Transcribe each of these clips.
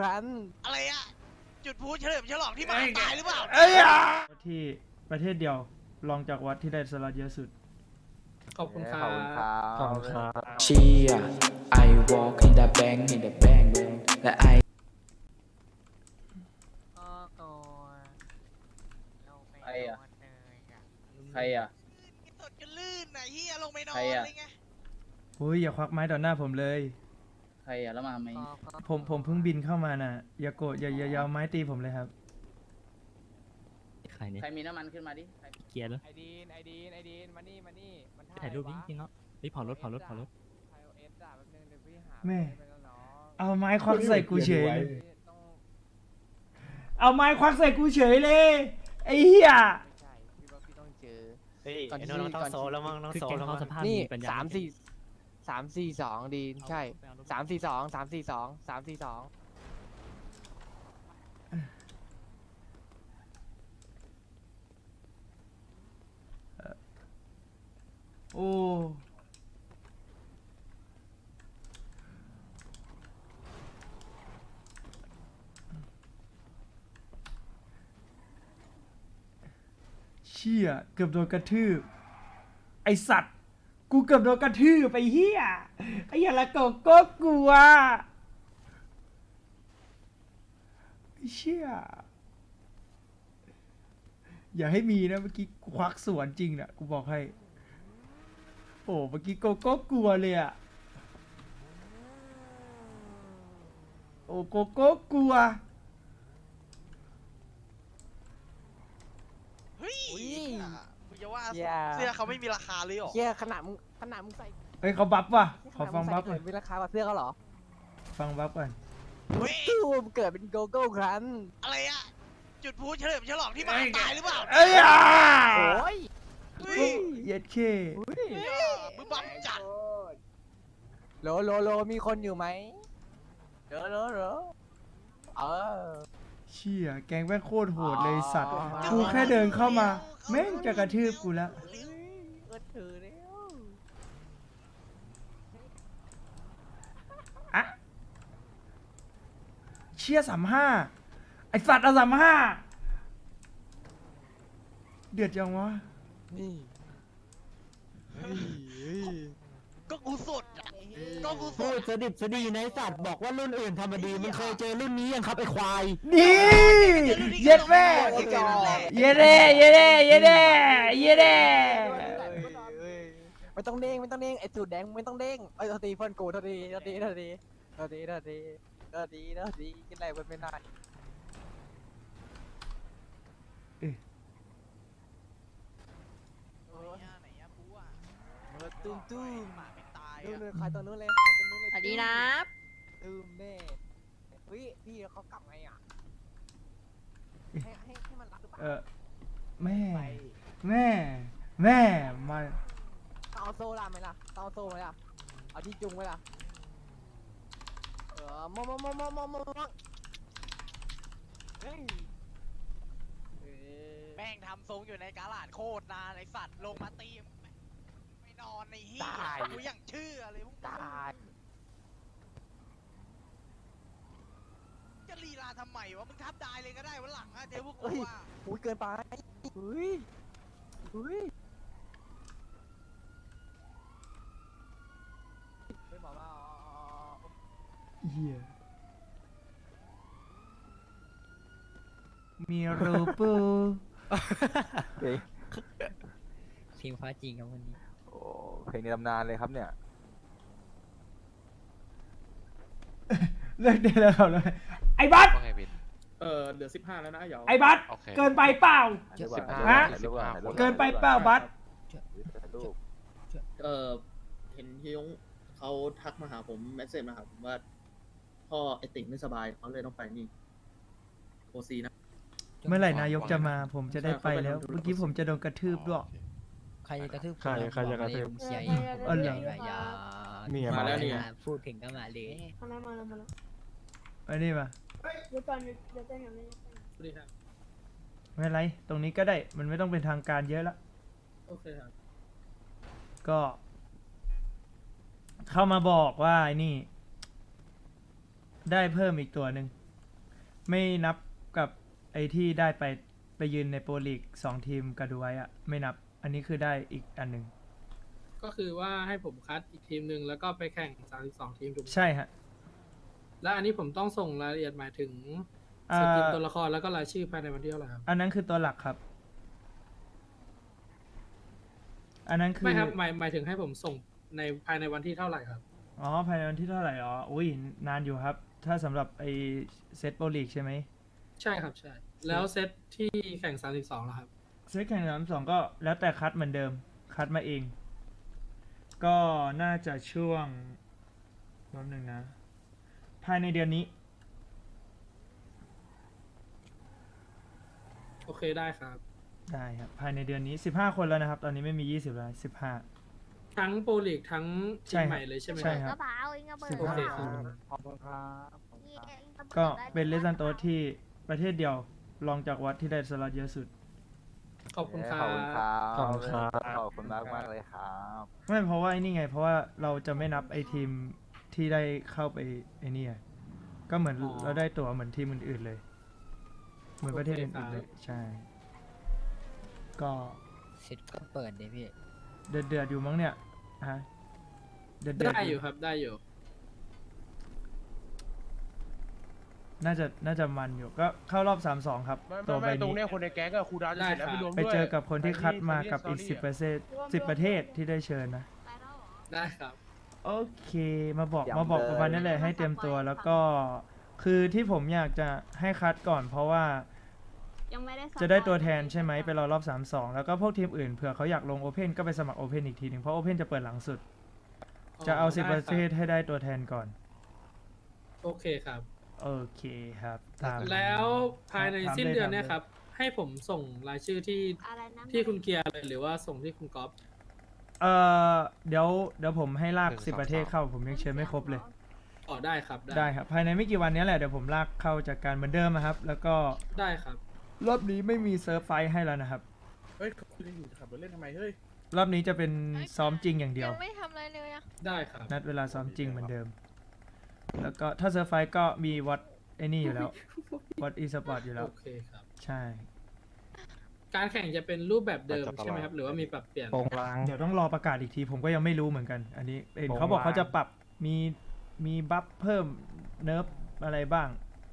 กันอะไรอะจุดพลุเฉลิมฉลองที่หมาตายหรือเปล่าเอ้ยอะที่ประเทศเดียวรองจากวัดที่ได้สล็อตเยอะสุด ขอบคุณครับ ขอบคุณครับ เชีย I walk in the bank in the bank และ I ใครอะใครอะสดจนลื่นน่ะเฮียลงไปนอนใครอะเลยไงอุ้ยอย่าควักไม้ต่อหน้าผมเลย ใครอะแล้วมาไหมผมผมเพิ่งบินเข้ามาน่ะอย่าโกรธอย่าอย่าอย่าเอาไม้ตีผมเลยครับ ใครเนี่ยใครมีน้ำมันขึ้นมาดิใครเกียร์แล้วไอดีนไอดีนไอดีนมานี่มานี่มันถ่ายรูปนี้จริงเนาะเฮ้ยเผารถเผารถเผารถไอโอเอสอะแป๊บนึงเดี๋ยวพี่หาแม่ ไปแล้วน้องเอาไม้ควักใส่กูเฉยเลยต้องเอาไม้ควักใส่กูเฉยเลยไอ้เหี้ยไม่ใช่พี่ว่าพี่ต้องเจอ เฮ้ยก่อนไอ้ที่โน้องต้องก่อนโซแล้วมั้งต้องคือโซแกงแล้วเขามั้งสภาพนี่มีปัญญาสามสี่ สามสี่สองดีนใช่สามสี่สองสามสี่สองสามสี่สองโอ้เชี่ยเกือบโดนกระทืบ ไอสัตว์ กูเกือบโดนกระทืบไปเฮียไอ้เหี้ยละโกโก้กลัวไอ้เชี่ยอย่าให้มีนะเมื่อกี้กูควักสวนจริงนะกูบอกให้ โอ้เมื่อกี้โกโก้กลัวเลยอะโอ้โกโก้กลัว เฮ้ย อุ้ย มึงจะว่าอย่าเสื้อเขาไม่มีราคาเลยเหรอเชี่ยขนาดมึงขนาดมึงใส่เฮ้ยเขาบัฟว่ะขอขนาดฟัมึงงบัใส่ฟก่เกิอนดมีราคากว่าเสื้อเขาเหรอฟังบัฟก่อนเฮ้ยตู้มเกิดเป็นโกโก้ครันอะไรอะจุดพลุเฉลิมฉลองที่หมาตายหรือเปล่าเอ้ยอะโอ้ยเฮ้ยเย็ดเคเหี้ยมึงบัมจัดโหลโหลโหลมีคนอยู่ไหมโหลโหลโหลเออ เชี่ยแกงแม่งโคตรโหดเลยสัตว์อ๋อกูแค่เดินเข้ามา แม่งจะกระทืบกูแล้ว ก็ถือแล้วอะเชี่ยสามห้าไอสัตว์อะสามห้าเดือดจังวะนี่ก็กูสดอะ ก็กูสพูดดสดิบสดีในสัตว์บอกว่ารุ่นอื่นทำมาดีมึงเคยเจอรุ่นนี้ยังครับไอควายนี่เย็ดแม่เย็ดแน่เย็ดแน่เย็ดแน่เย็ดแน่ไม่ต้องเด้งไม่ต้องเด้งไอ้สูตรแดงไม่ต้องเด้งไอ้ยโทษทีเพื่อนกูโทษทีโทษทีโทษทีโทษทีโทษทีโทษทีโทษทีกินอะไรเพื่อนไม่ได้ไหนอะพลุอะเออตุ้มตุ้มหมาไม่ตาย นู่นอะเลยใครตัวนู้นเลยใครตัวนู้นเลยสวัสดีนะตุ้มแม่เฮ้ยพี่เขากลับไงอะให้ให้ให้มันรับหรือเปเอล่าอแม่แม่ แม่มาต้องเอาโซ่ละไหมล่ะต้องเอาโซ่ไหมล่ะเอาที่จุงไว้ล่ะเออมอมอมอมอมอมอเฮ้ยเอ้ยแม่งทำทรงอยู่ในกาลาดโคตรนานไอสัตว์ลงมาตีม นอนในเฮียกูอย่างเชื่อเลยพวกมึงตายจะลีลาทำไมวะมึงทับได้เลยก็ได้วันหลังอะเดี๋ยวพวกกูอะอุ้ยเกินไปอุ้ยอุ้ยไม่บอกว่าอ๋อเหี้ยมีรูปูเพลงฟ้าจริงครับวันนี้โอ้ เพลงในตำนานเลยครับเนี่ย เลิกได้แล้วเลยไอ้บัสว่าไงวินเออเหลือสิบห้าแล้วนะเดี๋ยวไอ้บัสโอเค เกินไปเปล่าถ่ายรูปก่อนฮะถ่ายรูปก่อนถ่ายรูปก่อนเกินไปเปล่าบัสถ่ายรูปเออเห็นเฮียยงเขาทักมาหาผมเมสเซจมาหาผมว่า พ่อไอติ่งไม่สบายเขาเลยต้องไปนี่โอซีนะ เมื่อไหร่นายกจะมาผมจะได้ไปแล้ว เมื่อกี้ผมจะโดนกระทืบด้วยใค รจะกระทืบใครใครจะกระทืบ ผมเชียร์เออเหรออย่านี่ไงมาแล้วนี่ไงพูดถึงก็มาเลยมาแล้วมาแล้วมาแล้วไอ้นี่มาเดี๋ยวก่อนเดี๋ยวเดี๋ยวแจ้งกันเลยสวัสดีครับไม่เป็นไร ตรงนี้ก็ได้ มันไม่ต้องเป็นทางการเยอะละ โอเคครับ ก็ เข้ามาบอกว่าไอ้นี่ ได้เพิ่มอีกตัวหนึ่ง ไม่นับกับไอ้ที่ได้ไปไปยืนในโปรลีกสองทีมกระดูไว้อะไม่นับ อันนี้คือได้อีกอันหนึ่งก็คือว่าให้ผมคัดอีกทีมหนึ่งแล้วก็ไปแข่ง 32 ทีมถูกไหมใช่ฮะ แล้วอันนี้ผมต้องส่งรายละเอียดหมายถึงอ่าสกินตัวละครแล้วก็รายชื่อภายในวันที่เท่าไหร่ครับ อันนั้นคือตัวหลักครับ อันนั้นคือไม่ครับหมายหมายถึงให้ผมส่งในภายในวันที่เท่าไหร่ครับ อ๋อ ภายในวันที่เท่าไหร่อ๋อ อุ้ยนานอยู่ครับ ถ้าสำหรับไอเซตโปรลีกใช่ไหม ใช่ครับใช่ แล้วเซตที่แข่ง 32แล้วครับ เซตแข่งสามสองก็แล้วแต่คัดเหมือนเดิม คัดมาเอง ก็น่าจะช่วงรอบหนึ่งนะ ภายในเดือนนี้ โอเคได้ครับ ได้ครับ ภายในเดือนนี้15คนแล้วนะครับ ตอนนี้ไม่มี20แล้ว15ทั้งโปรลีกทั้งใช่ทีมครับใหม่เลยใช่ไหมใช่ครับครับกระเป๋าเองกระเป๋าโอเค ครับ ขอบคุณครับขอบคุณครับ ก็เป็นเลสันโตสที่ประเทศเดียวรองจากวัดที่ได้สล็อตเยอะสุด ขอบคุณครัขอบคุณครับ บขอบคุณครับ ขอบคุณมากมากๆเลยครับ ไม่เพราะว่าไอ้นี่ไง เพราะว่าเราจะไม่นับไอ้ทีมที่ได้เข้าไปไอ้นี่ไงก็เหมือนอ๋อเราได้ตั๋วเหมือนทีมอื่นๆเลย เหมือนประเทศโอเคอื่นๆเลยครับใช่ ก็สิทธิ์ก็เปิดดิพี่ เดือดเดือดๆอยู่มั้งเนี่ยฮะ เดือดเดือดได้อยู่ครับได้อยู่ น่าจะน่าจะมันอยู่ก็เข้ารอบสามสองครับไม่ตัวไม่ใบไม่ตรงนี้ เนี้ยคนในแก๊งก็ครูดาวจะเสร็จแล้วได้ไปครับรวมไปด้วยเจอกับคนที่คัดมากับ Funny อีกสิบ Story เปอร์เซ็นสิบประเทศที่ได้เชิญนะได้ครับ โอเคมาบอกย้ำมาบอกเลย ประมาณนี้เลยให้เตรียมตัวแล้วก็คือที่ผมอยากจะให้คัดก่อนเพราะว่ายังไม่ได้สอบจะได้ตัวแทนใช่ไหมไปรอรอบ 3 2 แล้วก็พวกทีมอื่นเผื่อเขาอยากลงโอเพนก็ไปสมัครโอเพนอีกทีหนึ่งเพราะโอเพนจะเปิดหลังสุด จะเอา10ประเทศให้ได้ตัวแทนก่อน โอเคครับ โอเคครับตาม แล้วภายในถามสิ้นเลยเดือนถามเนี่ยเลยครับ ให้ผมส่งรายชื่อที่อะไรนะที่คุณเกียร์เลยหรือว่าส่งที่คุณก๊อฟเอ่อเดี๋ยวเดี๋ยวผมให้ลาก10ประเทศเข้า ผมยังเชิญไม่ครบเลย อ๋อได้ครับได้ครับ ภายในไม่กี่วันนี้แหละเดี๋ยวผมลากเข้าจากการเหมือนเดิมนะครับ แล้วก็ได้ครับ รอบนี้ไม่มีเซิร์ฟไฟท์ให้แล้วนะครับ เฮ้ยคุณจะอยู่ขับรถเล่นทำไมเฮ้ยรอบนี้จะเป็นซ้อมจริงอย่างเดียว ยังไม่ทำอะไรเลยอะได้ครับ นัดเวลาซ้อมจริงเหมือนเดิม แล้วก็ถ้าเซิร์ฟไฟท์ก็มีวัดไอ้นี่อยู่แล้ว วัดอีสปอร์ตอยู่แล้ว โอเคครับ ใช่ การแข่งจะเป็นรูปแบบเดิมใช่ไหมครับ หรือว่ามีปรับเปลี่ยนโปรงลาง เดี๋ยวต้องรอประกาศอีกที ผมก็ยังไม่รู้เหมือนกัน อันนี้เห็นผมเขาบอกว่าเขาจะปรับมีมีบัฟเพิ่มเนิร์ฟอะไรบ้าง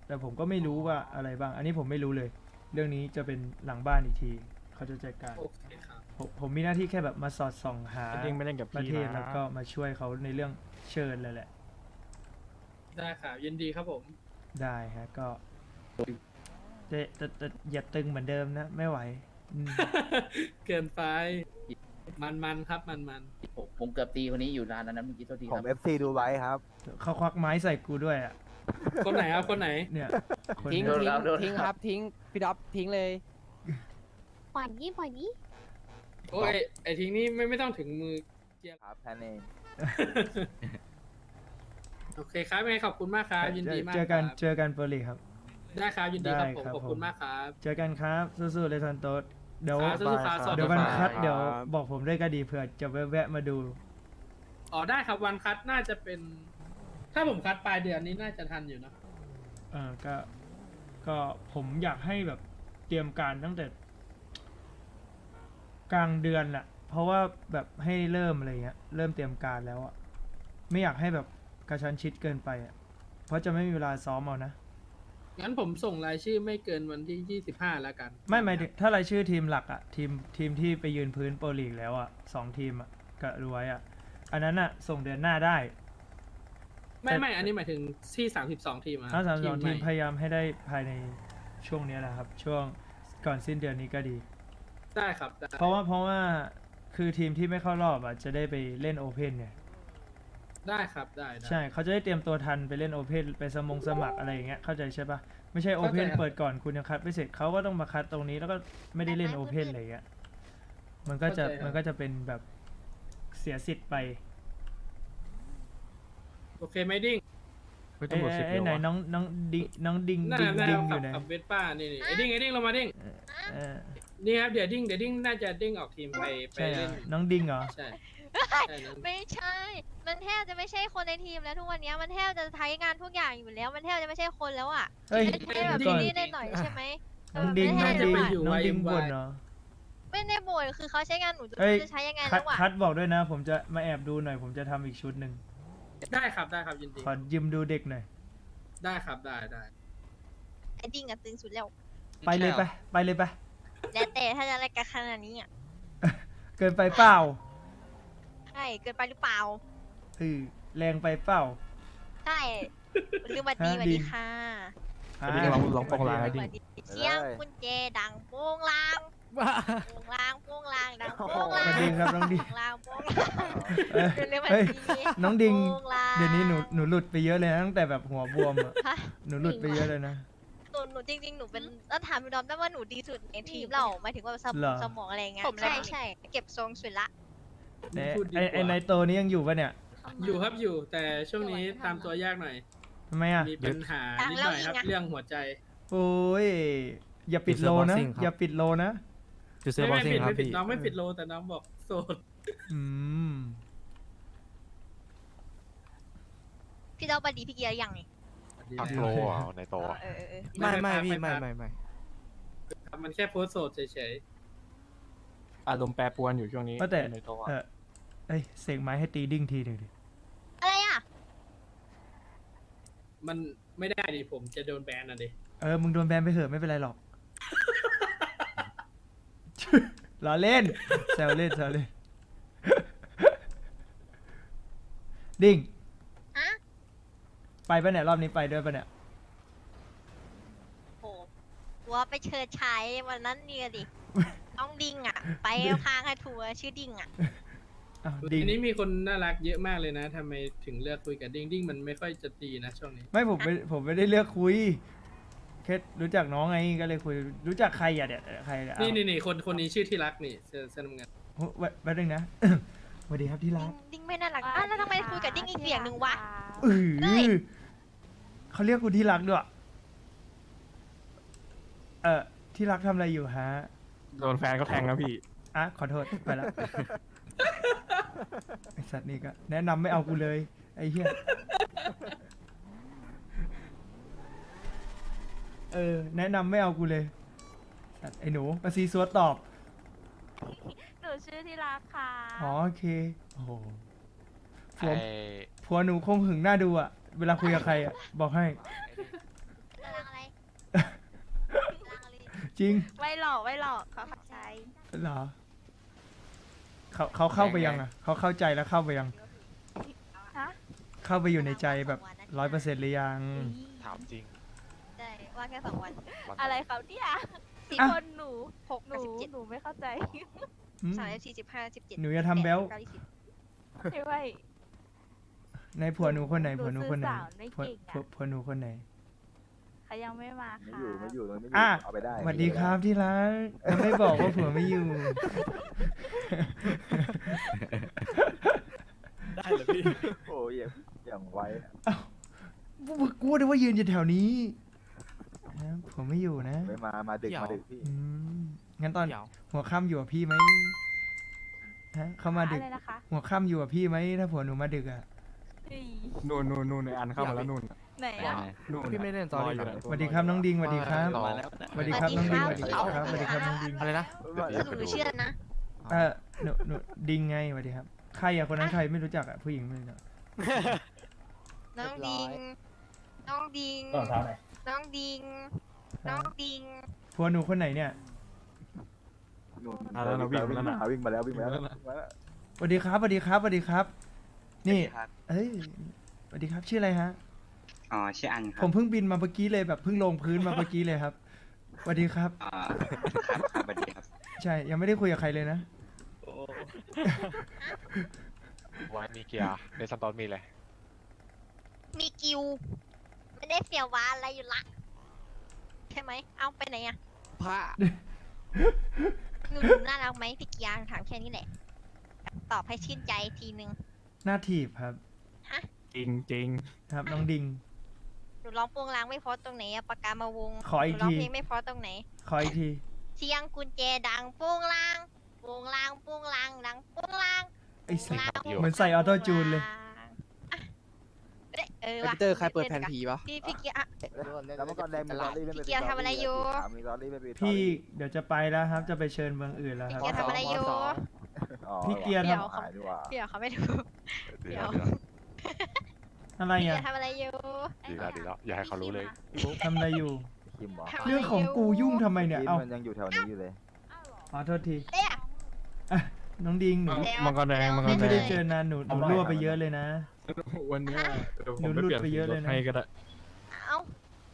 แต่ผมก็ไม่รู้ว่าอะไรบ้าง อันนี้ผมไม่รู้เลย เรื่องนี้จะเป็นหลังบ้านอีกที เขาจะจัดการ โอเคครับ ผมผมมีหน้าที่แค่แบบมาสอดส่องหาจริงไม่เล่นกับประพี่เทศนะแล้วก็มาช่วยเขาในเรื่องเชิญเลยแหละ ได้ครับยินดีครับผม ได้ฮะก็จะจะจะอย่าตึงเหมือนเดิมนะ ไม่ไหวอืม เกินไป มันมันๆครับมันมันผมผมเกือบตีคนนี้อยู่นานแล้วนะเมื่อกี้โทษทีผครัมบ FC ดูไว้ครับ เขาควักไม้ใส่กูด้วยอะ ๆคนไหนครับคนไหน เนี่ยคนทิ้งเนี้ย ทิ้งทิ้งครับทิ้งพี่ด็อปทิ้งเลย ปล่อยยี่ปล่อยยี่ โอ้ยไอทิ้งนี้ไม่ไม่ต้องถึงมือ ครับแค่นี้ โอเคครับยังไงขอบคุณมากครับยินดีมากเจอกันครับเจอกันโปรลีกครับ ได้ครับยินดีครับได้ผมครับ ขอบคุณผมมากครับ เจอกันครับสู้ๆเลยซันโตสเดี๋ยวครับสู้ๆครับสวัสเดี๋ยววันรับคัดเดี๋ยวบอกผมด้วยก็ดีเผื่อจะแวะๆมาดู อ๋อได้ครับวันคัดน่าจะเป็น ถ้าผมคัดปลายเดือนนี้น่าจะทันอยู่นะเออก็ ก็ผมอยากให้แบบเตรียมการตั้งแต่ กลางเดือนแหละเพราะว่าแบบให้เริ่มอะไรเงี้ย เริ่มเตรียมการแล้วอะไม่อยากให้แบบ กระชั้นชิดเกินไปอะเพราะจะไม่มีเวลาซ้อมเอานะ งั้นผมส่งรายชื่อไม่เกินวันที่ยี่สิบห้าแล้วกันไม่หมายถึงถ้ารายชื่อทีมหลักอะทีมทีมที่ไปยืนพื้นโปรลีกแล้วอะสองทีมอะกับรวยอะอันนั้นอะส่งเดือนหน้าได้ไม่ไม่อันนี้หมายถึงที่สามสิบสองทีมอะถ้าสามสองทีมใหพยายามให้ได้ภายในช่วงนี้แหละครับ ช่วงก่อนสิ้นเดือนนี้ก็ดี ได้ครับได้เพราะว่าเพราะว่าคือทีมที่ไม่เข้ารอบอะจะได้ไปเล่นโอเพนไง ได้ครับได้ได้ ใช่เขาจะได้เตรียมตัวทันไปเล่นโอเพนไปสมงสมัครอะไรอย่างเงี้ยเข้าใจใช่ปะไม่ใช่โอเพนเข้าใจครับ เปิดก่อนคุณยังคัดไม่เสร็จเขาก็ต้องมาคัดตรงนี้แล้วก็ไม่ได้เล่นโอเพนอะไรอย่างเงี้ยมันก็จะมันก็จะเป็นแบบเสียสิทธิ์ไปโอเคไหมดิ้งไม่ไอ้ตำรวจสิบไอ้เดียวไหนวะน้องน้องดิงน้องดิงนั่นดิงน่ะดิงอขับยู่ไหนขับเวสป้านี่นี่ไอ้ดิ้งไอ้ดิ้งลงมาดิ้งเออนี่ครับเดี๋ยวดิ้งเดี๋ยวดิ้งน่าจะดิ้งออกทีมไปไปใช่เหรเล่อนน้องดิงเหรอ ใช่ใช่นั้น ไม่ใช่ มันแทบจะไม่ใช่คนในทีมแล้วทุกวันเนี้ยมันแทบจะใช้งานทุกอย่างอยู่แล้ว มันแทบจะไม่ใช่คนแล้วอะเฮ้ยแค่แบบก่อนนี้ได้หน่อยใช่ไหมน้องดิงเอน้อองไม่ดิงได้น้องดิงบ่นเหรอไม่ได้บ่นคือเขาใช้งานหนูเฮ้ยจะใช้ยังไงคัแล้ดวอะคัดบอกด้วยนะ ผมจะมาแอบดูหน่อย ผมจะทำอีกชุดหนึ่งได้ครับได้ครับยินดีขอยืมดูเด็กหน่อยได้ครับได้ได้ไอ้ดิ้งอะตึงสุดแล้วไปเลยไปไปเลยไปแล้วแต่ถ้าจะอะไรกันขนาดนี้อะเกินไปเปล่า ใช่เกินไปหรือเปล่า เออแรงไปเปล่า ใช่ลืมบัดดีฮะสวัสดิดีงค่ะอ่าลองลองโปรงลางให้สดิวัสดีเสียงกุญแจดังโป้งลางโป้งลางโป้งลางดังโป้งสลาวังสดีครับน้องดิง โป้งลางโป้งลางเอ้ยเร็วๆเฮ้ยวันนี้น้องดิง โป้งลางเดี๋ยวนี้หนูหนูหลุดไปเยอะเลยนะตั้งแต่แบบหัวบวมอะฮะ หนูหลุดไปเยอะเลยนะ หนูหนูจริงๆ หนูเป็นแล้วถามพี่ดอมได้ว่าหนูดีสุดในทีมเราหมายถึงว่าสมเหรอองสมองอะไรเงี้ยผมใช่เลยใช่เก็บทรงสุดละ แต่พูดดีไอ้กไอ้ว่าไนโตนี้ยังอยู่ปะเนี่ยอยู่ครับอยู่ แต่ช่วงนี้ตามตัวยากหน่อย ทำไมอะมีปัญหานิดหน่อยครับเรื่องหัวใจโอ้ยอย่าปิดโลนะอย่าปิดโลนะจูเซอร์บอไม่ลซิไม่งปิดครับไม่ปิดพี่น้องไม่ปิดโลแต่น้องบอกโสดอืมพี่ดอมบัดดีพี่เกียร์ยังไงพักโลอะในโตเออเออเออไม่ไม่พี่ไม่ไม่พักไม่ไม่ครับมันแค่โพสต์โสดเฉย อารมณ์แปรปรวนอยู่ช่วงนี้ว่าแต่ ในตัวเออเอ้ยเสกไม้ให้ตีดิ้งทีหนึ่งดิอะไรอะๆมันไม่ได้ดิผมจะโดนแบนอะดิเออมึงโดนแบนไปเถอะไม่เป็นไรหรอก ล้อเล่นแซวเล่นแซวเล่น ดิ้งฮะ ไปปะเนี่ยรอบนี้ไปด้วยปะเนี่ย โหหัวไปเชิดชายวันนั้นเนี่ยดิ น้องดิงอะ ไปพางให้ทัวร์ชื่อดิงอะอ้าวดิ้งอันนี้มีคนน่ารักเยอะมากเลยนะทำไมถึงเลือกคุยกับดิ้งดิ้งมันไม่ค่อยจะตีนะช่วงนี้ ไม่ผมไม่ผมไม่ได้เลือกคุยแค่รู้จักน้องไงก็เลยคุยรู้จักใครอะเนี่ยใครอะนี่นี่นี่คนคนนี้ชื่อที่รักนี่เสื้อเสื้อน้ำเงินโอ้แวะแป๊บนึงนะ สวัสดีครับที่รัดิกงดิงไม่น่ารักอะแล้วทำไมคุยกับดิ้งอีกเสียงหนึ่งวะเอเฮ้ย อเขาเรียกคุณที่รักด้วยเออที่รักทำอะไรอยู่ฮะ โดนแฟนเขาแทงนะพี่ อะขอโทษไปละไอสัตว์นี่ก็แนะนำไม่เอากูเลย ไอ้เหี้ยเออ แนะนำไม่เอากูเลยสัตว์ไอ้หนูมาซีซัวตอบ หนูชื่อที่รักค่ะอ๋อโอเค โอ้โหผัวไอ้ผัวหนูคงหึงหน้าดูอะเวลาคุยกับใครอะบอกให้ กำลังอะไรกำลังอะไร จริงไม่หลอกไม่หลอกเขาเข้าใจเหรอเขาเขาเข้าไปยังอะเขาเข้าใจแล้วเข้าไปยัง ฮะเข้าไปอยู่ในใจแบบร้อยเปอร์เซ็นต์หรือยัง ถามจริงใช่ว่าแค่สองวันวันอะไรครับเนี่ยสี่อะ คนหนูหกหนูหนูไม่เข้าใจอืม สามสิบสี่สิบห้าสิบเจ็ดหนูอย่าทำแบ๊วเก้ายี่สิบไม่ไหว ในผัวหนูคนไหนหนูผัวหนูคนไหนสื่อสารไม่ผัวเก่งอะ ผัวผัวหนูคนไหน เขายังไม่มาไม่ค่ะอยู่ไม่อยู่ไม่อยู่อะ เอาไปได้สวัสดีครับที่รักแล้วไม่บอกว่าผัวไม่อยู่ ได้เลยพี่ โอ้ยอย่างอย่างไวอะกูนึกว่ายืนอยู่แถวนี้นะผัวไม่อยู่นะไม่มามาดึกเดี๋ยว มาดึกพี่อืมงั้นตอนเดี๋ยวหัวค่ำอยู่กับพี่ไหมฮะเข้ามาดึก อะไรนะคะหัวค่ำอยู่กับพี่ไหมถ้าผัวหนูมาดึกอะเฮ้ย นู่นนู่นนู่นในอันเข้ามาแล้วนู่น ไหนอะนู่นพี่ไม่เล่นตอนรอนี้อยู่เหรอนะสวัสดีครับน้องดิงสวัสดีครับมาแล้วสวัสดีครับน้องดิงสวัสดีครับสวัสดีครับน้องดิงอะไรนะหนูเชื่อนะเออหนูหนูดิงไงสวัสดีครับ ใครอะคนนั้นใครไม่รู้จักอะผู้หญิงไม่รู้จักน้องดิง น้องดิง น้องดิง น้องดิงผัวหนูคนไหนเนี่ยนู่นอะแล้วเราวิ่งวิ่งแล้วมานะวิ่งมาแล้ววิ่งมาแล้ววิ่งแล้วนะวิ่งมาแล้วสวัสดีครับสวัสดีครับสวัสดีครับ นี่เอ้ยสวัสดีครับชื่ออะไรฮะ อ๋อชื่ออันคผรับมเพิ่งบินมาเมื่อกี้เลยแบบเพิ่งลงพื้นมาเมื่อกี้เลยครับสวัสดีครับ อ่าครับครับสวัสดีครับ ใช่ยังไม่ได้คุยกับใครเลยนะวันมีเกียร์ในซันตอนมีเลยมีกิว ไม่ได้เสียววานอะไรอยู่ละ ใช่ไหม เอาไปไหนอะผ้าหนูหนูน่ารักไหมพี่เกียร์ถามแค่นี้แหละ ตอบให้ชื่นใจทีนึง หน้าถีบครับฮะจริงจริงครับน้องดิงห นูร้องโปวงลางไม่เพราะตรงไหนอะปากกามาวงขออีกหนูร้องที เพลงไม่เพราะตรงไหน ขออีกที เสียงกุญแจดังโป้งลางโป้งลางโป้งลางดังโป้งลางไอ้สัสเหมือนใส่ออโต้จูนเลย เออไอ้ว่ะพีเตอร์ใครเปิดแผ่นผีปะพี่พี่เกียร์อะ แล้วเมื่อก่อนแดงมีลอรี่ไม่พี่เป็นเกียร์ทำอะไรอยู่ มีลอรี่ไม่เป็นพี่เดี๋ยวจะไปแล้วครับ จะไปเชิญเมืองอื่นแล้วครับ พี่เกียร์ทำอะไรอยู่ พี่เกียร์ทเดี๋ยวหายดีกว่าเดี๋ยวเขาไม่ดู เดี๋ยวำ อะไรพี่เกียอะร์ทำอะไรอยู่ดีแล้วดีแล้วอย่าให้เขารู้เลย ทำอะไรอยู่ คิมเหรอทำะไเรื่องของกูยุ่งทำไมเนี่ย คิมเอ้ามันยังอยู่แถวนี้อยู่เลย ขอโทษที เนี่ยอะน้องดิงหนูมังกรแดงมังกรพี่แดไม่ได้งเจอนานหนูหนูรั่วไปเยอะเลยนะ วันเนี้ยเดี๋ยวหผนูมไปหลุดเปลี่ยนไปเยอะเลยนะสีรถให้ก็ได้ เอ้าห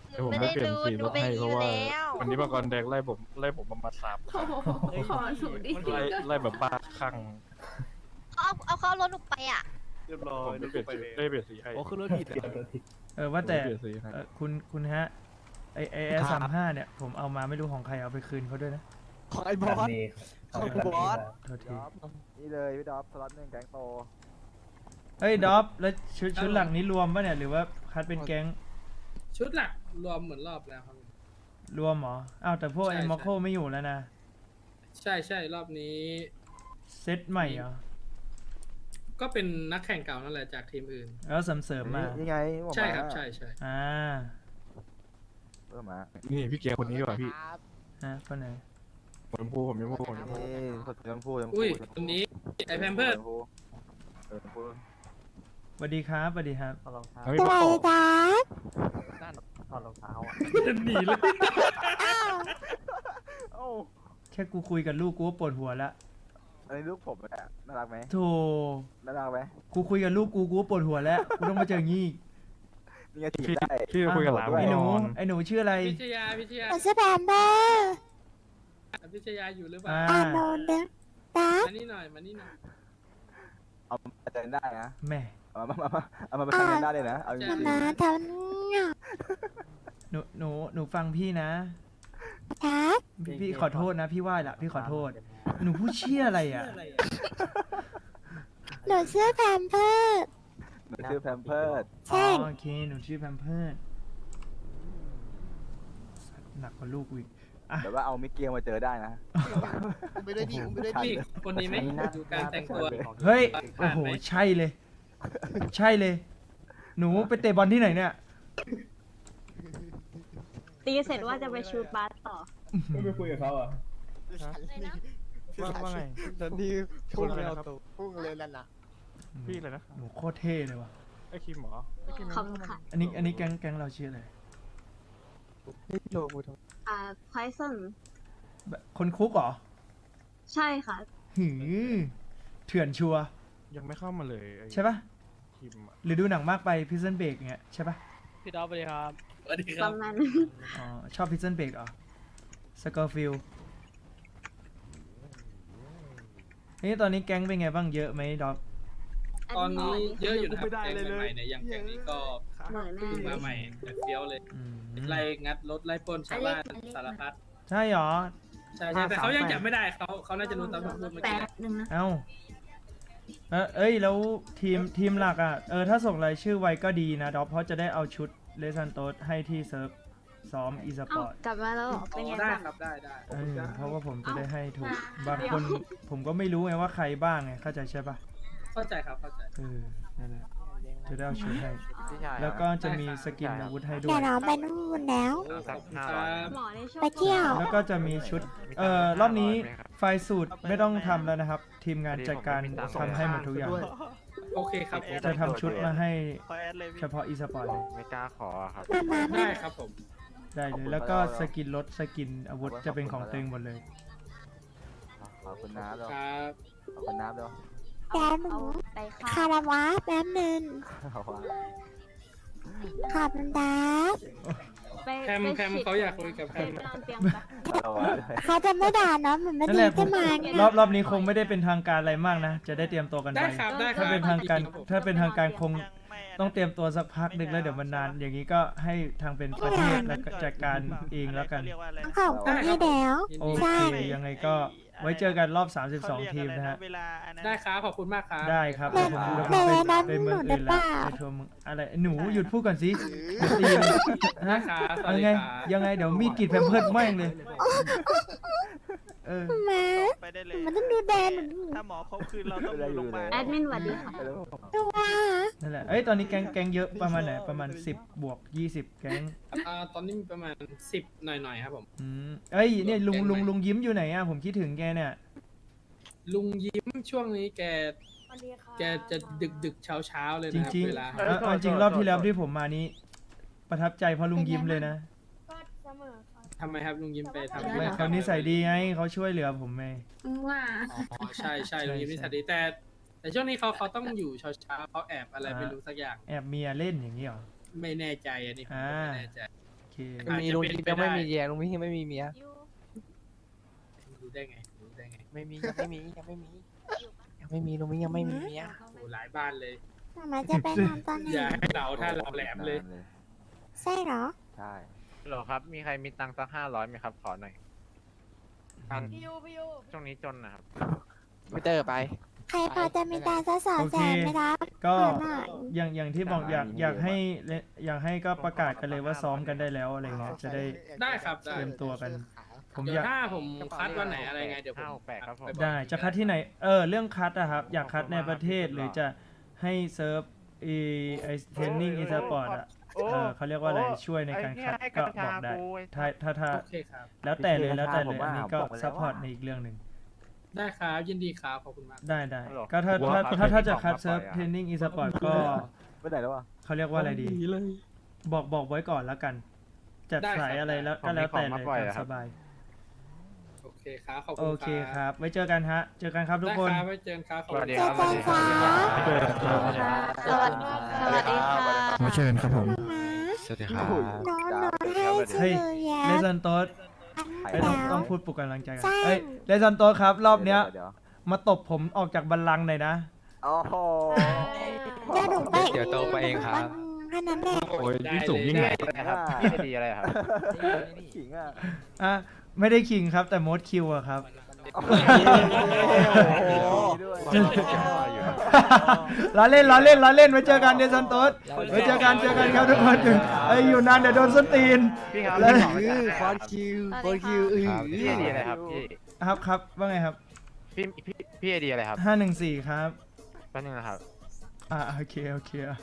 เดี๋ยวนูผมไม่ไปได้เปลี่ยนดูสีหรนูถไปให้อเพยู่ราะว่าแล้ววันนี้มังกรแดงไล่ผมไล่ผมมามาสามขอสูตรดิ ไล่ไล่แบบบ้าคลั่งเอาเอาเขาเอารถหนูไปอะ เรียบร้อผยมไปเปลี่ยนสีได้เปลี่ยนสีให้โอ้คือรถผิดเหรอเออว่าแต่ผมไปเปลี่ยนสีให้เอ่อคุณคุณฮะไอไอเอสสามห้าเนี่ย ผมเอามาไม่รู้ของใครเอาไปคืนเขาด้วยนะของไอ้บอส ของบอส โทษทีนี่เลยพี่ดอฟสล็อตหนึ่งแก๊งโตเฮ้ยดอฟแล้วชุดชุดหลังนี้รวมป่ะเนี่ยหรือว่าคัดเป็นแก๊งชุดหลักรวมเหมือนรอบแล้วครับ รวมเหรออ้าวแต่พวกใช่ไอ้มอคโคใช่ไม่อยู่แล้วนะ ใช่ใช่รอบนี้ เซตใหม่เหรอ ก็เป็นนักแข่งเก่านั่นแหละจากทีมอื่นแล้วเสริมเสริมๆมานี่ไงผมใช่มาครับใช่ใช่อ่าเพิ่มมานี่พี่เกียร์คนนี้ดีกว่าพี่ครับฮะคนไหนผมพูดผมยังพูดผมยังพูดนี่คนชมพูชมพูอุ้ยชมพูคนนี้ไอแพมเพิร์ดชมพูเออชมพูสวัสดีครับสวัสดีครับแล้วพี่ประกอบนั่นถอดรองเท้าอะหนีเลยโอ้แค่กูคุยกับลูกกูก็ปวดหัวละ อันนี้ลูกผมแหละน่ารักไหมโธ่น่ารักไหมกูคุยกับลูกกูกูก็ปวดหัวแล้วกูต้องมาเจออย่างงี้อีกนี่ไงถีบพี่ได้ พี่ไปคุยกับหลานด้วไอ้หนูก่อนไอ้หนูชื่ออะไรพิชยาพิชยาชื่อแบมเบอร์พิชยาอยู่หรือเปล่าอ่าโดนเด็กตามานี่หน่อยมานี่หน่อย เอามาเจอได้นะแม่เอามามามาเอามาประชันกันได้เลยนะ เอาจริงนะทำเนี่ยหนูหนูหนูฟังพี่นะ ครับ พี่พี่ขอโทษนะพี่ไหว้ละพี่ขอโทษ หนูพูดเชี่ยอะไรอะ หนูชื่อแพมเพิร์ดๆหนูชื่อแพมเพิร์ดใช่ อ๋อโอเค หนูชื่อแพมเพิร์ดหนักกว่าลูกกูอีกอะแต่ว่าเอามิกเกียมาเจอได้นะไม่ได้ดิไม่ได้นี่ดิคนนี้ไหมดูการแต่งตัว เฮ้ยผ่าโอ้นโหไหมใช่เลย ใช่เลย หนูไปเตะบอลที่ไหนเนี่ย ตีเสร็จว่าจะไปชูดบาสต่อไปคุยกับเขาอะ ว่าว่าไงทันทีพุ่งเลยตัวพุ่งเลยนั่นน่ะพี่เลยนะหนูโคตรเท่เลยว่ะ ไอ้คิมเหรอไอ้คิมขอบคุณค่ะอันนี้อันนี้แก๊งแก๊งเราชื่ออะไรนี่โชว์กูทำอ่าไพซอนแบบคนคุกเหรอใช่ค่ะ หือเถื่อนชัวร์ยังไม่เข้ามาเลยไอ้ใช่ปะคิมอะหรือดูหนังมากไปพิซซันเบรกเงี้ยใช่ปะพี่ดอฟสวัสดีครับ สวัสดีคปรับ ระมาณอ๋อชอบพิซซันเบรกเหรอสกอร์ฟิล นี่ตอนนี้แก๊งเป็นไงบ้างเยอะไหมด็อกตอนนี้เยอะอยู่นะครับแก๊งใหม่ๆเนี่ยอย่างแก๊งนี้ก็เหมือนแน่เพิ่งมาใหม่แต่เฟี้ยวเลยอืมไล่งัดรถไล่ปล้นชาวบ้านสารพัดใช่เหรอใช่ใช่แต่เขายังจับไม่ได้เขาเขาน่าจะรู้ตามที่พูดเมื่อแป๊กี้บนึงนะเอ้าเอ้ยเอ้ยแล้วทีมทีมหลักอะเออถ้าส่งรายชื่อไว้ก็ดีนะด็อกเพราะจะได้เอาชุดเลซันโตสให้ที่เซิร์ฟ ซ้อมอีสปเอ้าอร์ตกลับมาแล้วเหรอเป็นไงได้บ้างครับได้ได้เออเพราะว่าผมจะได้ให้ถูกเอ้าบางคนผมก็ไม่รู้ไงว่าใครบ้างไงเข้าใจใช่ปะเข้าใจครับเข้าใจ เออนั่นแหละจะได้เอาชุดให้พี่ชายแล้วก็จะมีสกินอาวุธให้ด้วเดี๋ยยวน้องไปนู่นแล้ว ขอบคุณครับหมอในช่วงไปเที่ยว แล้วก็จะมีชุด เอ่อรอบนี้ไฟล์สูตรไม่ต้องทำแล้วนะครับ ทีมงานจัดการทำให้หมดทุกอย่าง โอเคครับผมจะทำชุดมาให้เฉพาะอีสปอร์ตเลยไม่กล้าขอครับมามามาได้ครับผม ได้เลยแล้วก็สกินรถสกินอาวุธจะเป็นของตัวเองหมดเลย ขอบคุณน้าด้วยครับขอบคุณน้าด้วยเดี๋ยวหนูไปค่ะคาราวะแป๊บหนึงขอบคุณขอบคุณดาบไปแพมไปแพมฉีดเขาอยากคุยกับแพไปมนอนเตียงปะขอบคุณด้วย เขาจะไม่ด่าเนาะเหมือนไม่นั่นดีแหละผขึ้มนมารเนี่ยอบรอบนี้คงไม่ได้เป็นทางการอะไรมากนะ จะได้เตรียมตัวกันได้ไป ครับได้ครัถ้าบเป็นทางการครับผมถ้าเป็นทางการคง ต้องเตรียมตัวสักพักหนึ่งแล้วเดี๋ยวมันนาน อย่างนี้ก็ให้ทางเป็นประเทศแล้วก็จัดการเองแล้วกัน ขอบคุณพี่เดวยินโอดีเค ยังไงก็ไว้เจอกันรอบ 32 ทีมนะฮะ ได้ครับ ขอบคุณมากครับได้ครับเดี๋ยวผมเดี๋ยวผมไปไปเมืองอื่นแล้วไปทัวร์เมืองอะไร หนูหยุดพูดก่อนสิเดี๋ยวตีเลยได้ฮะครับสวัเอาสดีไง ครับ ยังไง เดี๋ยวมีดกรีดแพมเพิร์ดแม่งเลย เออแหม่ไปได้เลยมันต้องดูแดนถ้าหมอเขาคืนเราต้องอยู่โรงพยาบาลแอดมินสวัสดีค่ะไปแล้วตัวนั่นแหละ เอ้ย ตอนนี้แก๊งแก๊งเยอะประมาณไหน ประมาณสิบบวกยี่สิบแก๊ง อ่าตอนนี้มีประมาณสิบหน่อยๆครับผม อืม เอ้ย เนี่ยลุงแก๊งไหนลุงลุงยิ้มอยู่ไหนอะผมคิดถึงแกเนี่ย ลุงยิ้มช่วงนี้แก แกจะดึกดึกๆเช้าเช้าๆเลยจนะครับริงเวลาๆเอาเอาจริงรอบที่แล้วที่ผมมานี้ ประทับใจเพราะลุงยิ้มเลยนะ ก็เสมอค่ะ ทำไมครับลุงยิ้มไปทำไม่เขานิสัยดีไงเขาช่วยเหลือผมไง ว่าอ๋อใช่ใช่ใช่ลุงยิ้มนิสัยดีแต่ แต่ช่วงนี้เขาเขาต้องอยู่เช้าเช้าๆเขาแอบอะไรไม่รู้สักอย่างแอบเมียเล่นอย่างนี้เหรอ ไม่แน่ใจอันนี้ผมก็อ่าไม่แน่ใจ โอเคอาจมีจะลุงเป็นยิ้มไปยังไม่ได้มีเมียลุงยิ้มยังไม่มีเมียรู้ได้ไงรู้ได้ไงไม่มียังไม่มียังไม่มียังไม่มีลุงยิ้มยังไม่มีเมียโอ้หลายบ้านเลยทำไมจะไปนอนตอนไหนอย่าให้เราถ้าเราแหลมเลย ใช่เหรอ ใช่ หรอครับ มีใครมีตังค์สักห้าร้อยไหมครับ ขอหน่อยช่วงนี้จนนะครับ ไม่เจอไป ใครพอจะมีการสักสอนโอแสเคนไหมครับก็ขอหน่อยอย่างอย่างที่บอกอยากอยากให้อยากให้ก็ประกาศกันเลยว่าซ้อมกันได้แล้วอะไรเงี้ยจะได้ได้ครับได้เตรียมตัวกัน ผมเดี๋อยยากถ้าผมคัดวันไหนอะไรไงเดี๋ยวผมห้าหกแปดครับผมไปอกได้ จะคัดที่ไหนเออเรื่องคัดอะครับ อยากคัดในประเทศหรือจะให้เซิร์ฟไอไอเทรนนิ่งอีสปอร์ตอะ เออเขาเรียกว่าอะไรช่วยในการคัดก็บอกได้ถ้าถ้าถ้าโอเคครับ แล้วแต่เลยแล้วแต่เลยอันนี้ก็ซัพพอร์ตในอีกเรื่องหนึ่งได้ครับยินดีครับขอบคุณมาก ได้ได้ฮัลโหล ก็ถ้าถ้าครับถ้าถ้าจะผมคัดมาเซิร์ฟปล่อยอะเทรนนิ่งอีสปอร์ตก็ไปไหนแล้ววะ เขาเรียกว่าอะไรดี บอกบอกไว้ก่อนแล้วกัน จัดได้ครับ สายอะไรแล้วผมก็แล้วแต่มีของเลมายปล่อยตามอะครัสบบาย โอเคครับขอบโอคุณเคครับ ไว้เจอกันฮะ เจอกันครับทุกคนได้ครับไว้เจอกันครับขอบสวัคุสณดีคครัรับบสวัสดีครับ สวัสดีค่ะ มาเชิญครับผมมาส วัสดีครัน้องน้องให้เฮ้ชื่ยอแย้เลมซันโตสไปเอ้ยต้องแล้วต้องพูดปลุกกำลังใจกันใช่เอ้ยเลซันโตสครับรอบเนี้ยดี๋วมาตบผมออกจากบัลลังก์หน่อยนะ โอ้โหเดี๋ยวหนูไปเดี๋ยวโตไปเองครับแค่นั้นแหละโอ้ยยิ่งสูงยิ่งใหญ่นะครับพี่ดีอะไรครับขิงอะอะไม่ได้คิงครับแต่มดคิวอะครับโอ้โหด้วย ล้อเล่นล้อเล่นล้อเล่นไว้เจอกันเดซันโตสไว้เจอกันเจอกันครับทุกคนไอ้ยอยู่นานเดี๋ยวโดนส้นตีนพี่ครับแล้วพี่ขอฟอนคิวฟอนคิวอือพี่ดีอะไรครับพี่ครับครับว่าไงครับพี่พี่พี่ดีอะไรครับห้าหนึ่งสี่ครับแป๊บนึงนะครับอ่าโอเคโอเคอะ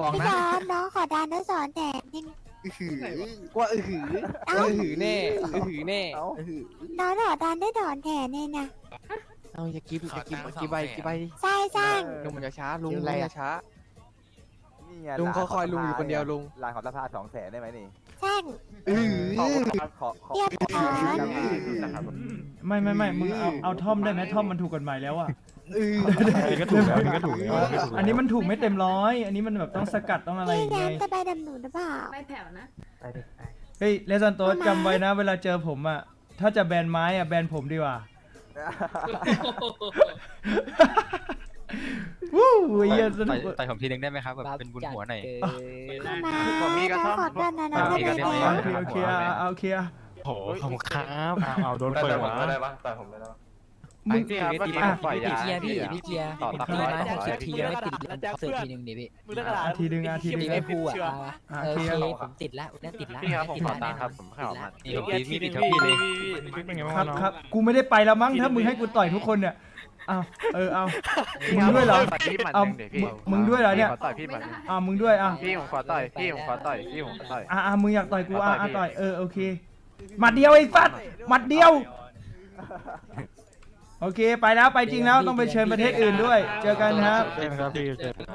บอกพี่นะน้องน้องขอดานได้สอนแต่นิดอือหือว่าอือหืออือหือแน่อือหือแน่เอ้าอือหือน้องขอดานได้ดอนแทนเนี่ยนะ เอาอย่ากินอย่ากินกี่ใบกี่ใบใช่ใช่ลุงมันจะช้าลุงลุงอย่าช้านี่ไงลุงหนเขาคอยลุงอยู่คนเดียวลุงหลานของสภาสองแสนได้ไหมนี่ใช่อือขอขอขอเรียบร้อยนะครับไม่ไม่ไม่มึงเอาเอาท่อมได้ไหมท่อมมันถูกกฎหมายแล้วอะอือก็ถูกแล้วก็ถูกแล้วอันนี้มันถูกไม่เต็มร้อย อันนี้มันแบบต้องสกัดต้องอะไรอพี่ย่างแย้เงี้มยจะไปดำหนูหรือเปล่าไม่แผ่วนะเฮ้ยเลซันโตสจำไว้นะ เวลาเจอผมอะถ้าจะแบนไม้อะแบนผมดีกว่า วู้ยเหี้ยสนุกต่อยผมทีนึงได้ไหมครับแบบเป็นบุญหัวหน่อยมาผมมีกระท่อม ขอดานนะนะอะได้โอไหมเคโอเคอะเอาโอเคอะโอ้โหขอบคุณครับ เอาโดนเปิดวะมึ งพี่ครับเมื่อกี้ผมปล่อยยาพี่พี่เกียร์ต่อตักร้อยพี่ต่อเกียร้อยร์ทีไม่ติดแล้วขอเสิร์ฟทีนึงดิพี่มึงเลิกอะไรอาทีหนึ่งอาทีหนึ่งทีไม่พูดอะอะโอโอเคเคผมติดแล้วเนี่ยติดแล้วพี่ครับผมขอตังค์ครับผมเข้ามานี่ผมพี่ติดครับพี่เลยเป็นไงครับครับกูไม่ได้ไปแล้วมั้งถ้ามึงให้กูต่อยทุกคนเนี่ยเอาเออเอามึงด้วยเหรอพี่หมัดเอาหนึ่งเดี๋ยวพี่มึงด้วยเหรอเนี่ยขอต่อยพี่หมัดหนึ่งอ่ามึงด้วยอะพี่ผมขอต่อยพี่ผมขอต่อยพี่ผมขอต่อยอะอะมึงอยากต่อยกูอะอะต่อยพี่ต่อยเออโอเคหมัดเดียวไอ้ฟัดหมัดเดียว โอเค ไปแล้วไปจริงแล้วต้องไปเชิญประเทศอื่นด้วย เจอกันครับ เจอกันครับพี่เจอกัน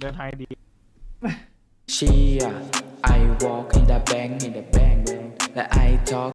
เดินทางดี Chia I walk in the bank in the bank และ I talk